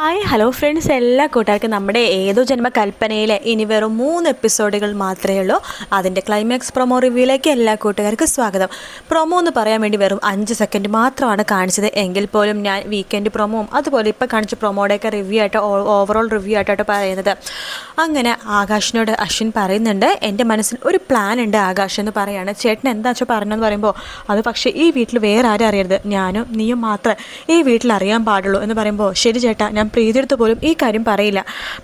Hi hello friends എല്ലാ കൂട്ടുകാർക്കും നമ്മുടെ ഏതോ ജന്മ കൽപ്പനയിലെ ഇനി വെറും മൂന്ന് എപ്പിസോഡുകൾ മാത്രമേ ഉള്ളൂ. അതിന്റെ ക്ലൈമാക്സ് പ്രൊമോ റിവ്യൂയിലേക്ക് എല്ലാ കൂട്ടുകാർക്കും സ്വാഗതം. പ്രൊമോ എന്ന് പറയാൻ വേണ്ടി വെറും അഞ്ച് സെക്കൻഡ് മാത്രമാണ് കാണിച്ചത്. എങ്കിൽ പോലും ഞാൻ വീക്കെൻഡ് പ്രൊമോവും അതുപോലെ ഇപ്പോൾ കാണിച്ച പ്രൊമോയുടെയൊക്കെ റിവ്യൂ ആയിട്ടോ ഓവറോൾ റിവ്യൂ ആയിട്ടോ പറയുന്നത്. അങ്ങനെ ആകാശിനോട് അശ്വിൻ പറയുന്നുണ്ട് എന്റെ മനസ്സിൽ ഒരു പ്ലാൻ ഉണ്ട് ആകാശ് എന്ന് പറയാണ്. ചേട്ടൻ എന്താ വെച്ചാൽ പറഞ്ഞതെന്ന് പറയുമ്പോൾ അത് പക്ഷേ ഈ വീട്ടിൽ വേറെ ആരും അറിയരുത്. ഞാനും നീയും മാത്രമേ ഈ വീട്ടിൽ അറിയാൻ പാടുള്ളൂ എന്ന് പറയുമ്പോൾ ശരി ചേട്ടാ ഞാൻ പ്രീതിയെടുത്ത് പോലും ഈ കാര്യം പറയില്ല.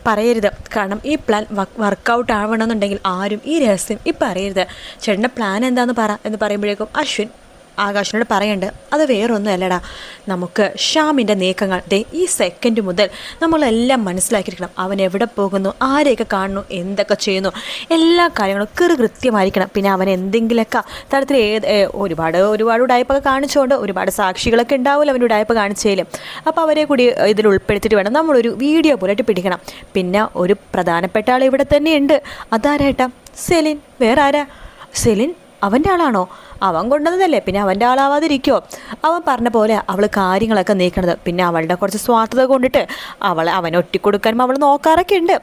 പറയരുത്. കാരണം ഈ പ്ലാൻ വർക്കൗട്ട് ആവണമെന്നുണ്ടെങ്കിൽ ആരും ഈ രഹസ്യം ഇപ്പം അറിയരുത് ചേട്ടന്റെ പ്ലാൻ എന്താണെന്ന് പറ എന്ന് പറയുമ്പോഴേക്കും അശ്വിൻ ആകാശിനോട് പറയണ്ട് അത് വേറൊന്നും അല്ലടാ നമുക്ക് ഷ്യാമിന്റെ നീക്കങ്ങൾ ദേ ഈ സെക്കൻഡ് മുതൽ നമ്മളെല്ലാം മനസ്സിലാക്കിയിരിക്കണം. അവൻ എവിടെ പോകുന്നു ആരെയൊക്കെ കാണുന്നു എന്തൊക്കെ ചെയ്യുന്നു. എല്ലാ കാര്യങ്ങളും കൃ കൃത്യമായിരിക്കണം. പിന്നെ അവൻ എന്തെങ്കിലുമൊക്കെ തരത്തിൽ ഏത് ഒരുപാട് ഒരുപാട് ഉടായ്പൊക്കെ കാണിച്ചുകൊണ്ട് ഒരുപാട് സാക്ഷികളൊക്കെ ഉണ്ടാവില്ല അവന്റെ ഉടായ്പ കാണിച്ചതിലും അപ്പോൾ അവരെ കൂടി ഇതിൽ ഉൾപ്പെടുത്തിയിട്ട് വേണം നമ്മളൊരു വീഡിയോ പോലെയായിട്ട് പിടിക്കണം. പിന്നെ ഒരു പ്രധാനപ്പെട്ട ആൾ ഇവിടെ തന്നെയുണ്ട്. അതാരേട്ടാ സെലിൻ. വേറെ ആരാ സെലിൻ അവന്റെ ആളാണോ? അവൻ കൊണ്ടുവന്നതല്ലേ? പിന്നെ അവന്റെ ആളാവാതിരിക്കുമോ അവൻ പറഞ്ഞ പോലെ അവൾ കാര്യങ്ങളൊക്കെ നീക്കണത്. പിന്നെ അവളുടെ കുറച്ച് സ്വാർത്ഥത കൊണ്ടിട്ട് അവളെ അവനെ ഒറ്റിക്കൊടുക്കാനും അവൾ നോക്കാറൊക്കെ ഉണ്ട്.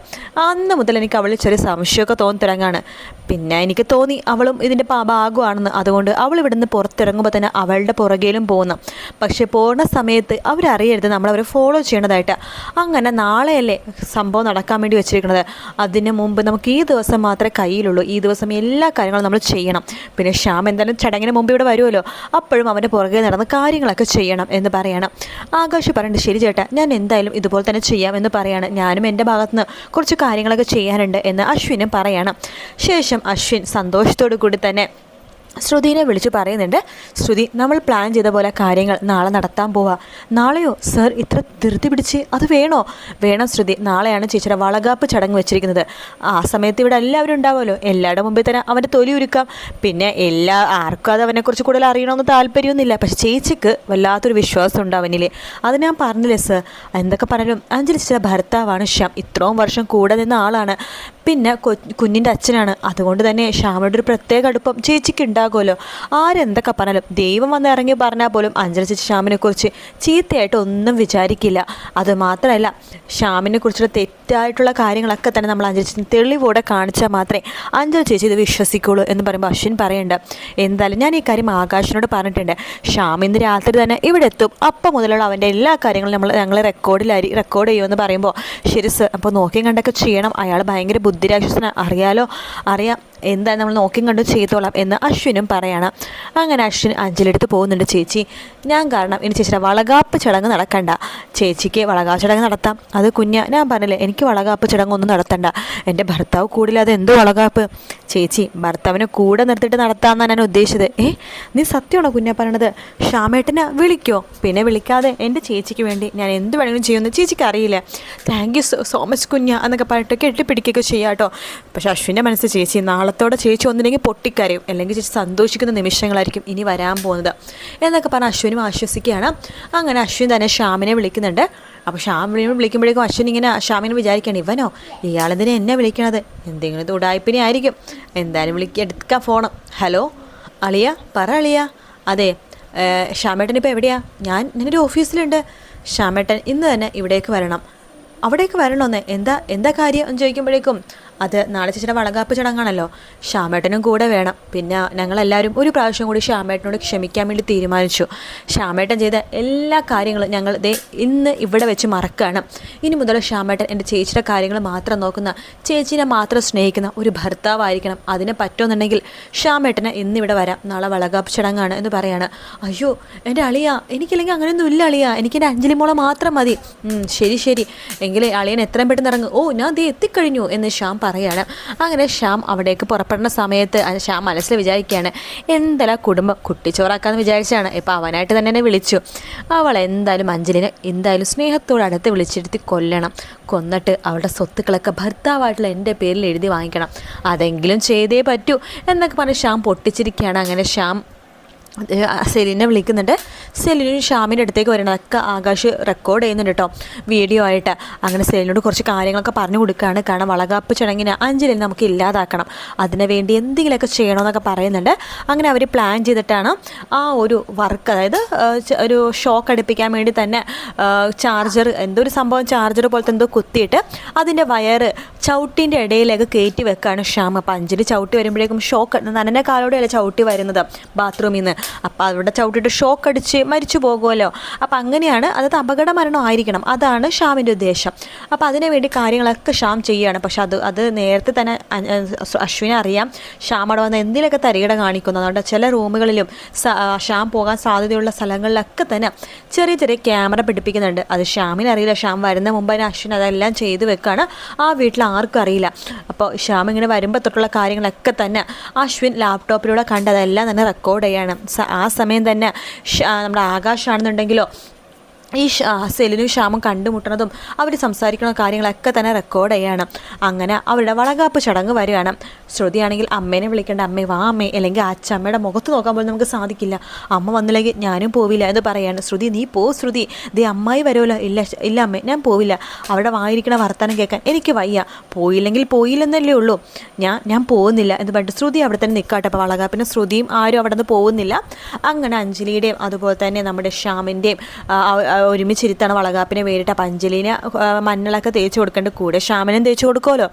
അന്ന് മുതൽ എനിക്ക് അവളിൽ ചെറിയ സംശയമൊക്കെ തോന്നി തുടങ്ങാണ് പിന്നെ എനിക്ക് തോന്നി അവളും ഇതിന്റെ ഭാഗമാണെന്ന്. അതുകൊണ്ട് അവൾ ഇവിടുന്ന് പുറത്തിറങ്ങുമ്പോൾ തന്നെ അവളുടെ പുറകിലും പോകുന്നു പക്ഷേ പോകുന്ന സമയത്ത് അവരറിയരുത് നമ്മളവരെ ഫോളോ ചെയ്യണതായിട്ട്. അങ്ങനെ നാളെയല്ലേ സംഭവം നടക്കാൻ വേണ്ടി വെച്ചിരിക്കുന്നത് അതിന് മുമ്പ് നമുക്ക് ഈ ദിവസം മാത്രമേ കയ്യിലുള്ളൂ. ഈ ദിവസം എല്ലാ കാര്യങ്ങളും നമ്മൾ ചെയ്യണം. പിന്നെ ശ്യാം എന്തായാലും ചടങ്ങിന് മുമ്പ് ഇവിടെ വരുമല്ലോ. അപ്പോഴും അവന്റെ പുറകെ നടന്ന് കാര്യങ്ങളൊക്കെ ചെയ്യണം എന്ന് പറയണം. ആകാശ് പറഞ്ഞിട്ട് ശരി ചേട്ടാ ഞാൻ എന്തായാലും ഇതുപോലെ തന്നെ ചെയ്യാം എന്ന് പറയാണ്. ഞാനും എന്റെ ഭാഗത്തുനിന്ന് കുറച്ച് കാര്യങ്ങളൊക്കെ ചെയ്യാനുണ്ട് എന്ന് അശ്വിനും പറയണം. ശേഷം അശ്വിൻ സന്തോഷത്തോടു കൂടി തന്നെ ശ്രുതിനെ വിളിച്ച് പറയുന്നുണ്ട് ശ്രുതി നമ്മൾ പ്ലാൻ ചെയ്ത പോലെ കാര്യങ്ങൾ നാളെ നടത്താൻ പോവാ. നാളെയോ സർ ഇത്ര ധൃതി പിടിച്ച് അത് വേണോ? വേണം ശ്രുതി. നാളെയാണ് ചേച്ചിയുടെ വളകാപ്പ് ചടങ്ങ് വെച്ചിരിക്കുന്നത്. ആ സമയത്ത് ഇവിടെ എല്ലാവരും ഉണ്ടാവുമല്ലോ. എല്ലാവരുടെ മുമ്പിൽ തന്നെ അവന്റെ തൊലി ഒരുക്കാം പിന്നെ എല്ലാ ആർക്കും അത് അവനെക്കുറിച്ച് കൂടുതൽ അറിയണമെന്ന് താല്പര്യമൊന്നുമില്ല. പക്ഷെ ചേച്ചിക്ക് വല്ലാത്തൊരു വിശ്വാസം ഉണ്ട് അവനിൽ അത് ഞാൻ പറഞ്ഞില്ലേ സർ എന്തൊക്കെ പറഞ്ഞാലും അഞ്ജലി ചേച്ചിയുടെ ഭർത്താവാണ് ശ്യാം. ഇത്രയും വർഷം കൂടെ നിന്ന ആളാണ്. പിന്നെ കുഞ്ഞിന്റെ അച്ഛനാണ്. അതുകൊണ്ട് തന്നെ ശ്യാമയുടെ ഒരു പ്രത്യേക അടുപ്പം ചേച്ചിക്ക് ഉണ്ടാകുമല്ലോ. ആരെന്തൊക്കെ പറഞ്ഞാലും ദൈവം വന്ന് ഇറങ്ങി പറഞ്ഞാൽ പോലും അഞ്ജന ചേച്ചി ശ്യാമിനെക്കുറിച്ച് ചീത്തയായിട്ട് ഒന്നും വിചാരിക്കില്ല. അത് മാത്രമല്ല ശ്യാമിനെ കുറിച്ചുള്ള തെറ്റായിട്ടുള്ള കാര്യങ്ങളൊക്കെ തന്നെ നമ്മൾ അഞ്ജന ചേച്ചി തെളിവോടെ കാണിച്ചാൽ മാത്രമേ അഞ്ജലി ചേച്ചി ഇത് വിശ്വസിക്കുള്ളൂ എന്ന് പറയുമ്പോൾ അശ്വിൻ പറയേണ്ട. എന്തായാലും ഞാൻ ഈ കാര്യം ആകാശിനോട് പറഞ്ഞിട്ടുണ്ട്. ശ്യാം ഇന്ന് രാത്രി തന്നെ ഇവിടെ എത്തും. അപ്പം മുതലുള്ള അവന്റെ എല്ലാ കാര്യങ്ങളും നമ്മൾ ഞങ്ങൾ റെക്കോർഡിലായി റെക്കോർഡ് ചെയ്യുമെന്ന് പറയുമ്പോൾ ശരി സർ അപ്പോൾ നോക്കിയും കണ്ടൊക്കെ ചെയ്യണം. അയാൾ ഭയങ്കര ബുദ്ധിരാക്ഷസന. അറിയാലോ? അറിയാം. എന്താ നമ്മൾ നോക്കിയും കണ്ടു ചെയ്തോളാം എന്ന് അശ്വിനും പറയണം. അങ്ങനെ അശ്വിൻ അഞ്ജലിയെടുത്ത് പോകുന്നുണ്ട് ചേച്ചി ഞാൻ കാരണം ഇനി ചേച്ചിയുടെ വളകാപ്പ് ചടങ്ങ് നടക്കണ്ട. ചേച്ചിക്ക് വളകാപ്പ് ചടങ്ങ് നടത്താം. അത് കുഞ്ഞ ഞാൻ പറഞ്ഞില്ലേ എനിക്ക് വളകാപ്പ് ചടങ്ങൊന്നും നടത്തണ്ട. എന്റെ ഭർത്താവ് കൂടില്ലാതെ എന്തോ വളകാപ്പ്? ചേച്ചി ഭർത്താവിനെ കൂടെ നിർത്തിയിട്ട് നടത്താമെന്നാണ് ഞാൻ ഉദ്ദേശിച്ചത്. ഏ നീ സത്യമാണോ കുഞ്ഞ പറയണത്? ഷാമേട്ടനെ വിളിക്കോ? പിന്നെ വിളിക്കാതെ എന്റെ ചേച്ചിക്ക് വേണ്ടി ഞാൻ എന്ത് വേണമെങ്കിലും ചെയ്യുമെന്ന് ചേച്ചിക്ക് അറിയില്ല. Thank you so so much കുഞ്ഞ എന്നൊക്കെ പറഞ്ഞിട്ട് കെട്ടിപ്പിടിക്കുകയൊക്കെ ചെയ്യാം കേട്ടോ. പക്ഷെ അശ്വിന്റെ മനസ്സ് ചേച്ചി നാളത്തോടെ ചേച്ചി ഒന്നില്ലെങ്കിൽ പൊട്ടിക്കരയും. അല്ലെങ്കിൽ ചേച്ചി സന്തോഷിക്കുന്ന നിമിഷങ്ങളായിരിക്കും ഇനി വരാൻ പോകുന്നത്. എന്നൊക്കെ പറഞ്ഞ് അശ്വിനും ആശ്വസിക്കുകയാണ്. അങ്ങനെ അശ്വിൻ തന്നെ ശ്യാമിനെ വിളിക്കുന്നുണ്ട്. അപ്പോൾ വിളി- വിളിക്കുമ്പോഴേക്കും അശ്വിൻ ഇങ്ങനെ ശ്യാമിനെ വിചാരിക്കണം ഇവനോ ഇയാളെന്തിനെ എന്നെ വിളിക്കണത്? എന്തെങ്കിലും തുടായ്പിനെ ആയിരിക്കും എന്തായാലും വിളിക്കുക എടുക്കാം ഫോണ് ഹലോ അളിയ പറ അളിയ. അതെ ശ്യാമേട്ടൻ ഇപ്പോൾ എവിടെയാ? ഞാൻ നിന്നൊരു ഓഫീസിലുണ്ട്. ശ്യാമേട്ടൻ ഇന്ന് തന്നെ ഇവിടേക്ക് വരണം. അവിടേക്ക് വരണമെന്ന് എന്താ എന്താ കാര്യം? എന്ന് ചോദിക്കുമ്പോഴേക്കും അത് നാളെ ചേച്ചിയുടെ വളകാപ്പ് ചടങ്ങാണല്ലോ. ശ്യാമേട്ടനും കൂടെ വേണം. പിന്നെ ഞങ്ങളെല്ലാവരും ഒരു പ്രാവശ്യം കൂടി ശ്യാമേട്ടനോട് ക്ഷമിക്കാൻ വേണ്ടി തീരുമാനിച്ചു. ശ്യാമേട്ടൻ ചെയ്ത എല്ലാ കാര്യങ്ങളും ഞങ്ങൾ ദേ ഇന്ന് ഇവിടെ വെച്ച് മറക്കുകയാണ് ഇനി മുതൽ ശ്യാമേട്ടൻ എന്റെ ചേച്ചിയുടെ കാര്യങ്ങൾ മാത്രം നോക്കുന്ന ചേച്ചീനെ മാത്രം സ്നേഹിക്കുന്ന ഒരു ഭർത്താവായിരിക്കണം. അതിന് പറ്റുമെന്നുണ്ടെങ്കിൽ ശ്യാമേട്ടന് ഇന്നിവിടെ വരാം. നാളെ വളകാപ്പ് ചടങ്ങാണ് എന്ന് പറയാണ്. അയ്യോ എന്റെ അളിയ എനിക്കില്ലെങ്കിൽ അങ്ങനെയൊന്നും ഇല്ല അളിയാ. എനിക്ക് എന്റെ അഞ്ജലി മോളെ മാത്രം മതി. ശരി ശരി. എങ്കിൽ അളിയൻ എത്രയും പെട്ടെന്ന് ഇറങ്ങും. ഓ ഞാൻ ദേ എത്തിക്കഴിഞ്ഞു എന്ന് ശ്യാം പറയാണ്. അങ്ങനെ ശ്യാം അവിടേക്ക് പുറപ്പെടുന്ന സമയത്ത് ശ്യാം മനസ്സിൽ വിചാരിക്കുകയാണ് എന്തായാലും കുടുംബം? കുട്ടിച്ചോറാക്കാന്ന് വിചാരിച്ചാണ്. ഇപ്പം അവനായിട്ട് തന്നെ എന്നെ വിളിച്ചു. അവൾ എന്തായാലും അഞ്ജലിനെ എന്തായാലും സ്നേഹത്തോട് അടുത്ത് വിളിച്ചിരുത്തി കൊല്ലണം. കൊന്നിട്ട് അവളുടെ സ്വത്തുക്കളൊക്കെ ഭർത്താവായിട്ടുള്ള എന്റെ പേരിൽ എഴുതി വാങ്ങിക്കണം. അതെങ്കിലും ചെയ്തേ പറ്റൂ എന്നൊക്കെ പറഞ്ഞ് ശ്യാം പൊട്ടിച്ചിരിക്കുകയാണ്. അങ്ങനെ ശ്യാം സെലിനെ വിളിക്കുന്നുണ്ട്. സെലിനും ഷാമിന്റെ അടുത്തേക്ക് വരണം. അതൊക്കെ ആകാശ് റെക്കോർഡ് ചെയ്യുന്നുണ്ട് കേട്ടോ വീഡിയോ ആയിട്ട്. അങ്ങനെ സെലിനോട് കുറച്ച് കാര്യങ്ങളൊക്കെ പറഞ്ഞു കൊടുക്കുകയാണ് കാരണം വളകാപ്പ് ചടങ്ങിന് അഞ്ജലി നമുക്ക് ഇല്ലാതാക്കണം. അതിനു വേണ്ടി എന്തെങ്കിലുമൊക്കെ ചെയ്യണമെന്നൊക്കെ പറയുന്നുണ്ട്. അങ്ങനെ അവർ പ്ലാൻ ചെയ്തിട്ടാണ് ആ ഒരു വർക്ക് അതായത് ഒരു ഷോക്ക് അടുപ്പിക്കാൻ വേണ്ടി തന്നെ ചാർജർ എന്തോ ഒരു സംഭവം ചാർജർ പോലത്തെ എന്തോ കുത്തിയിട്ട് അതിന്റെ വയറ് ചവിട്ടിന്റെ ഇടയിലേക്ക് കയറ്റി വെക്കുകയാണ് ഷ്യാം അപ്പോൾ അഞ്ചിൽ ചവിട്ടി വരുമ്പോഴേക്കും ഷോക്ക് നനന്റെ കാലോടെയല്ല ചവിട്ടി വരുന്നത്? ബാത്റൂമിൽ നിന്ന് അപ്പോൾ അവിടെ ചവിട്ടിട്ട് ഷോക്ക് അടിച്ച് മരിച്ചു പോകുമല്ലോ. അപ്പോൾ അങ്ങനെയാണ് അതായത് അപകട മരണം ആയിരിക്കണം. അതാണ് ഷാമിന്റെ ഉദ്ദേശം. അപ്പോൾ അതിനു വേണ്ടി കാര്യങ്ങളൊക്കെ ഷാം ചെയ്യുകയാണ് പക്ഷെ അത് അത് നേരത്തെ തന്നെ അശ്വിനെ അറിയാം. ഷാം അവിടെ വന്ന് എന്തിലൊക്കെ തരികിട കാണിക്കുന്നു. അതുകൊണ്ട് ചില റൂമുകളിലും ഷാം പോകാൻ സാധ്യതയുള്ള സ്ഥലങ്ങളിലൊക്കെ തന്നെ ചെറിയ ചെറിയ ക്യാമറ പിടിപ്പിക്കുന്നുണ്ട്. അത് ഷ്യാമിന് അറിയില്ല. ഷ്യാം വരുന്ന മുമ്പ് തന്നെ അശ്വിൻ അതെല്ലാം ചെയ്ത് വെക്കാണ്. ആ വീട്ടിൽ ആർക്കും അറിയില്ല. അപ്പോൾ ഷ്യാം ഇങ്ങനെ വരുമ്പോൾ തൊട്ടുള്ള കാര്യങ്ങളൊക്കെ തന്നെ അശ്വിൻ ലാപ്ടോപ്പിലൂടെ കണ്ട് അതെല്ലാം തന്നെ റെക്കോർഡ് ചെയ്യാണ്. ആ സമയം തന്നെ നമ്മുടെ ആകാശാണെന്നുണ്ടെങ്കിലോ ഈ സെലിനും ശ്യാമും കണ്ടുമുട്ടണതും അവർ സംസാരിക്കുന്ന കാര്യങ്ങളൊക്കെ തന്നെ റെക്കോർഡ് ചെയ്യണം. അങ്ങനെ അവരുടെ വളകാപ്പ് ചടങ്ങ് വരികയാണ്. ശ്രുതിയാണെങ്കിൽ അമ്മേനെ വിളിക്കേണ്ട അമ്മേ വാ അമ്മേ. അല്ലെങ്കിൽ അച്ഛമ്മയുടെ മുഖത്ത് നോക്കാൻ പോലും നമുക്ക് സാധിക്കില്ല. അമ്മ വന്നില്ലെങ്കിൽ ഞാനും പോവില്ല എന്ന് പറയാണ്. ശ്രുതി നീ പോ ശ്രുതി. ദേ അമ്മായി വരുമല്ലോ. ഇല്ല ഇല്ല അമ്മേ ഞാൻ പോവില്ല. അവിടെ വായിരിക്കണ വർത്തമാനം കേൾക്കാൻ എനിക്ക് വയ്യ. പോയില്ലെങ്കിൽ പോയില്ലെന്നല്ലേ ഉള്ളൂ. ഞാൻ ഞാൻ പോകുന്നില്ല. എന്ന് പറഞ്ഞിട്ട് ശ്രുതി അവിടെ തന്നെ നിൽക്കാട്ടെ അപ്പോൾ വളകാപ്പിന് ശ്രുതിയും ആരും അവിടെ നിന്ന് പോകുന്നില്ല. അങ്ങനെ അഞ്ജലിയുടെയും അതുപോലെ തന്നെ നമ്മുടെ ഷ്യാമിന്റെയും ഒരുമിച്ചിരുത്താണ് വളകാപ്പിനെ വേറിട്ട് ആ, മഞ്ഞളൊക്കെ തേച്ച് കൊടുക്കേണ്ട കൂടെ ശ്യാമനും തേച്ച് കൊടുക്കുമല്ലോ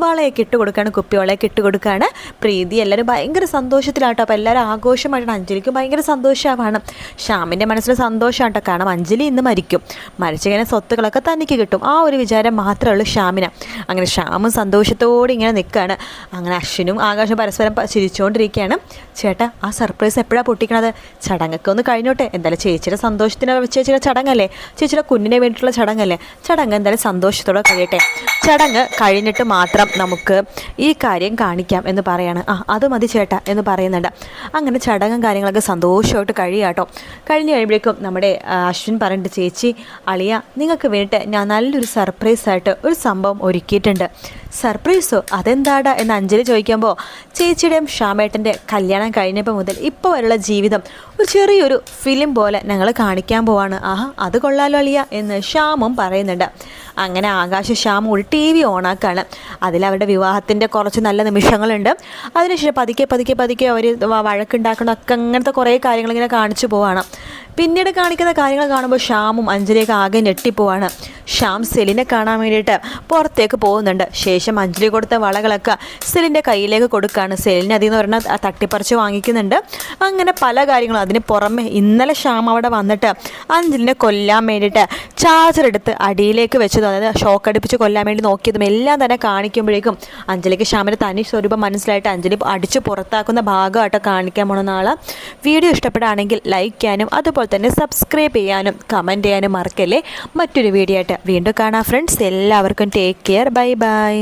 വളയൊക്കെ ഇട്ട് കൊടുക്കുകയാണ് കുപ്പി വളയൊക്കെ ഇട്ട് കൊടുക്കുകയാണ് പ്രീതി. എല്ലാവരും ഭയങ്കര സന്തോഷത്തിലാട്ടോ. അപ്പോൾ എല്ലാവരും ആഘോഷമായിട്ടാണ്. അഞ്ജലിക്ക് ഭയങ്കര സന്തോഷമാണ്. ശ്യാമിന്റെ മനസ്സിൽ സന്തോഷമാണ് കാരണം അഞ്ജലി ഇന്ന് മരിക്കും. മരിച്ചു കഴിഞ്ഞാൽ സ്വത്തുക്കളൊക്കെ തനിക്ക് കിട്ടും. ആ ഒരു വിചാരം മാത്രമേ ഉള്ളൂ ശ്യാമിന്. അങ്ങനെ ശ്യാമും സന്തോഷത്തോടെ ഇങ്ങനെ നിൽക്കുകയാണ് അങ്ങനെ അശ്വിനും ആകാശം പരസ്പരം ചിരിച്ചുകൊണ്ടിരിക്കുകയാണ് ചേട്ടാ ആ സർപ്രൈസ് എപ്പോഴാണ് പൊട്ടിക്കണത്? ചടങ്ങൊക്കെ ഒന്ന് കഴിഞ്ഞോട്ടെ. എന്തായാലും ചേച്ചിയുടെ സന്തോഷത്തിന് ചേച്ചിയുടെ ചടങ്ങല്ലേ? ചേച്ചിയുടെ കുഞ്ഞിനെ വേണ്ടിയിട്ടുള്ള ചടങ്ങല്ലേ? ചടങ്ങ് എന്തായാലും സന്തോഷത്തോടെ കഴിയട്ടെ. ചടങ്ങ് കഴിഞ്ഞിട്ട് മാത്രം നമുക്ക് ഈ കാര്യം കാണിക്കാം എന്ന് പറയാണ്. ആ അത് മതി ചേട്ടാ എന്ന് പറയുന്നുണ്ട്. അങ്ങനെ ചടങ്ങും കാര്യങ്ങളൊക്കെ സന്തോഷമായിട്ട് കഴിയാട്ടോ കഴിഞ്ഞ് കഴിയുമ്പോഴേക്കും നമ്മുടെ അശ്വിൻ പറഞ്ഞിട്ട് ചേച്ചി അളിയ നിങ്ങൾക്ക് വേണ്ടിയിട്ട് ഞാൻ നല്ലൊരു സർപ്രൈസായിട്ട് ഒരു സംഭവം ഒരുക്കിയിട്ടുണ്ട്. സർപ്രൈസോ? അതെന്താടാ എന്ന് അഞ്ജലി ചോദിക്കുമ്പോൾ ചേച്ചിയുടെയും ഷാമേട്ടന്റെ കല്യാണം കഴിഞ്ഞപ്പോൾ മുതൽ ഇപ്പോൾ വരെയുള്ള ജീവിതം ഒരു ചെറിയൊരു ഫിലിം പോലെ ഞങ്ങൾ കാണിക്കാൻ പോവാണ്. ആഹാ അത് കൊള്ളാലോ അളിയ എന്ന് ഷ്യാമും പറയുന്നുണ്ട്. അങ്ങനെ ആകാശ ശ്യാമും ഒരു ടി വി ഓണാക്കാണ്. അതിലവരുടെ വിവാഹത്തിന്റെ കുറച്ച് നല്ല നിമിഷങ്ങളുണ്ട്. അതിനുശേഷം പതുക്കെ പതുക്കെ പതുക്കെ അവർ വഴക്കുണ്ടാക്കണം ഒക്കെ അങ്ങനത്തെ കുറേ കാര്യങ്ങളിങ്ങനെ കാണിച്ചു പോവാണ്. പിന്നീട് കാണിക്കുന്ന കാര്യങ്ങൾ കാണുമ്പോൾ ഷ്യാമും അഞ്ജലിയൊക്കെ ആകെ ഞെട്ടിപ്പോവാണ്. ഷ്യാം സെലിനെ കാണാൻ വേണ്ടിയിട്ട് പുറത്തേക്ക് പോകുന്നുണ്ട്. ശേഷം അഞ്ജലി കൊടുത്ത വളകളൊക്കെ സെലിന്റെ കയ്യിലേക്ക് കൊടുക്കുകയാണ് സെലിന് അതിൽ നിന്ന് ഒരെണ്ണം തട്ടിപ്പറിച്ച് വാങ്ങിക്കുന്നുണ്ട്. അങ്ങനെ പല കാര്യങ്ങളും അതിന് പുറമെ ഇന്നലെ ഷ്യാം അവിടെ വന്നിട്ട് അഞ്ജലിനെ കൊല്ലാൻ വേണ്ടിയിട്ട് ചാർജർ എടുത്ത് അടിയിലേക്ക് വെച്ചതും അതായത് ഷോക്ക് അടുപ്പിച്ച് കൊല്ലാൻ വേണ്ടി നോക്കിയതും എല്ലാം തന്നെ കാണിക്കുമ്പോഴേക്കും അഞ്ജലിക്ക് ഷ്യാമിന്റെ തനി സ്വരൂപം മനസ്സിലായിട്ട് അഞ്ജലി അടിച്ച് പുറത്താക്കുന്ന ഭാഗമായിട്ട് കാണിക്കാൻ പോണ നാളെ. വീഡിയോ ഇഷ്ടപ്പെടുകയാണെങ്കിൽ ലൈക്ക് ചെയ്യാനും അതുപോലെ തന്നെ സബ്സ്ക്രൈബ് ചെയ്യാനും കമന്റ് ചെയ്യാനും മറക്കല്ലേ? മറ്റൊരു വീഡിയോ ആയിട്ട് വീണ്ടും കാണാം ഫ്രണ്ട്സ് എല്ലാവർക്കും ടേക്ക് കെയർ ബൈ ബൈ